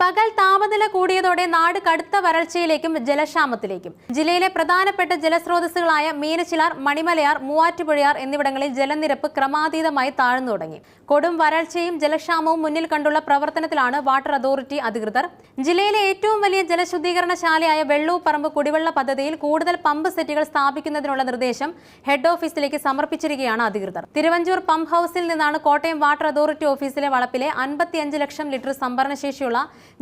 പകൽ താപനില കൂടിയതോടെ നാട് കടുത്ത വരൾച്ചയിലേക്കും ജലക്ഷാമത്തിലേക്കും. ജില്ലയിലെ പ്രധാനപ്പെട്ട ജലസ്രോതസ്സുകളായ മീനച്ചിലാർ മണിമലയാർ മൂവാറ്റുപുഴയാർ എന്നിവിടങ്ങളിൽ ജലനിരപ്പ് ക്രമാതീതമായി താഴ്ന്നു തുടങ്ങി. കൊടും വരൾച്ചയും ജലക്ഷാമവും മുന്നിൽ കണ്ടുള്ള പ്രവർത്തനത്തിലാണ് വാട്ടർ അതോറിറ്റി അധികൃതർ. ജില്ലയിലെ ഏറ്റവും വലിയ ജലശുദ്ധീകരണശാലയായ വെള്ളൂപ്പറമ്പ് കുടിവെള്ള പദ്ധതിയിൽ കൂടുതൽ പമ്പ് സെറ്റുകൾ സ്ഥാപിക്കുന്നതിനുള്ള നിർദ്ദേശം ഹെഡ് ഓഫീസിലേക്ക് സമർപ്പിച്ചിരിക്കുകയാണ് അധികൃതർ. തിരുവഞ്ചൂർ പമ്പ് ഹൌസിൽ നിന്നാണ് കോട്ടയം വാട്ടർ അതോറിറ്റി ഓഫീസിലെ വളപ്പിലെ അൻപത്തിയഞ്ച് ലക്ഷം ലിറ്റർ സംഭരണശേഷിയുള്ള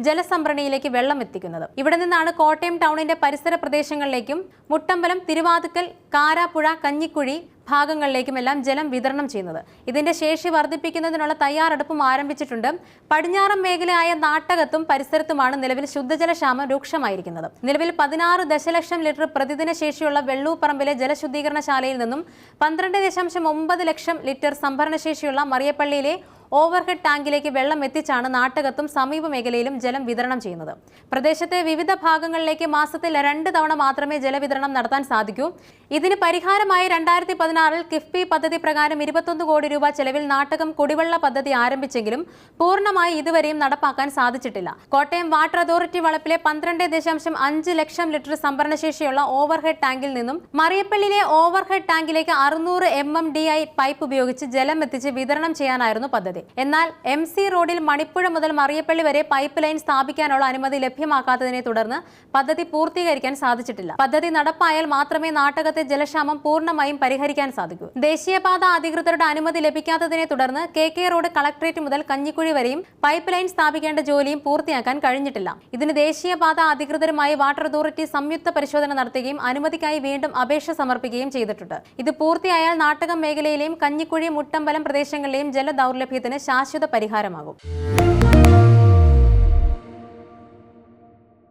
ജലസംഭരണിയിലേക്ക് വെള്ളം എത്തിക്കുന്നത്. ഇവിടെ നിന്നാണ് കോട്ടയം ടൗണിന്റെ പരിസര പ്രദേശങ്ങളിലേക്കും മുട്ടമ്പലം തിരുവാതുക്കൽ കാരാപ്പുഴ കഞ്ഞിക്കുഴി ഭാഗങ്ങളിലേക്കുമെല്ലാം ജലം വിതരണം ചെയ്യുന്നത്. ഇതിന്റെ ശേഷി വർദ്ധിപ്പിക്കുന്നതിനുള്ള തയ്യാറെടുപ്പും ആരംഭിച്ചിട്ടുണ്ട്. പടിഞ്ഞാറൻ മേഖലയായ നാട്ടകത്തും പരിസരത്തുമാണ് നിലവിൽ ശുദ്ധജലക്ഷാമം രൂക്ഷമായിരിക്കുന്നത്. നിലവിൽ പതിനാറ് ദശലക്ഷം ലിറ്റർ പ്രതിദിന ശേഷിയുള്ള വെള്ളൂപ്പറമ്പിലെ ജലശുദ്ധീകരണശാലയിൽ നിന്നും പന്ത്രണ്ട് ദശാംശം ഒമ്പത് ലക്ഷം ലിറ്റർ സംഭരണശേഷിയുള്ള മറിയപ്പള്ളിയിലെ ഓവർഹെഡ് ടാങ്കിലേക്ക് വെള്ളം എത്തിച്ചാണ് നാട്ടകത്തും സമീപ മേഖലയിലും ജലം വിതരണം ചെയ്യുന്നത്. പ്രദേശത്തെ വിവിധ ഭാഗങ്ങളിലേക്ക് മാസത്തിൽ രണ്ട് തവണ മാത്രമേ ജലവിതരണം നടത്താൻ സാധിക്കൂ. ഇതിന് പരിഹാരമായി രണ്ടായിരത്തി പതിനാറിൽ കിഫ്ബി പദ്ധതി പ്രകാരം ഇരുപത്തൊന്ന് കോടി രൂപ ചെലവിൽ നാട്ടകം കുടിവെള്ള പദ്ധതി ആരംഭിച്ചെങ്കിലും പൂർണമായി ഇതുവരെയും നടപ്പാക്കാൻ സാധിച്ചിട്ടില്ല. കോട്ടയം വാട്ടർ അതോറിറ്റി വളപ്പിലെ പന്ത്രണ്ട് ദശാംശം അഞ്ച് ലക്ഷം ലിറ്റർ സംഭരണശേഷിയുള്ള ഓവർഹെഡ് ടാങ്കിൽ നിന്നും മറിയപ്പള്ളിയിലെ ഓവർഹെഡ് ടാങ്കിലേക്ക് അറുന്നൂറ് M M D I pipe ഉപയോഗിച്ച് ജലം എത്തിച്ച് വിതരണം ചെയ്യാനായിരുന്നു പദ്ധതി. എന്നാൽ എം സി റോഡിൽ മണിപ്പുഴ മുതൽ മറിയപ്പള്ളി വരെ പൈപ്പ് ലൈൻ സ്ഥാപിക്കാനുള്ള അനുമതി ലഭ്യമാക്കാത്തതിനെ തുടർന്ന് പദ്ധതി പൂർത്തീകരിക്കാൻ സാധിച്ചിട്ടില്ല. പദ്ധതി നടപ്പായാൽ മാത്രമേ നാട്ടകത്തെ ജലക്ഷാമം പൂർണമായും പരിഹരിക്കാൻ സാധിക്കൂ. ദേശീയപാത അധികൃതരുടെ അനുമതി ലഭിക്കാത്തതിനെ തുടർന്ന് കെ കെ റോഡ് കളക്ടറേറ്റ് മുതൽ കഞ്ഞിക്കുഴി വരെയും പൈപ്പ് ലൈൻ സ്ഥാപിക്കേണ്ട ജോലിയും പൂർത്തിയാക്കാൻ കഴിഞ്ഞിട്ടില്ല. ഇതിന് ദേശീയപാത അധികൃതരുമായി വാട്ടർ അതോറിറ്റി സംയുക്ത പരിശോധന നടത്തുകയും അനുമതിക്കായി വീണ്ടും അപേക്ഷ സമർപ്പിക്കുകയും ചെയ്തിട്ടുണ്ട്. ഇത് പൂർത്തിയായാൽ നാട്ടകം മേഖലയിലെയും കഞ്ഞിക്കുഴി മുട്ടമ്പലം പ്രദേശങ്ങളിലെയും ജല ദൗർലഭ്യത്തിന് പ്രശ്നത്തിന് ശാശ്വത പരിഹാരമാകും.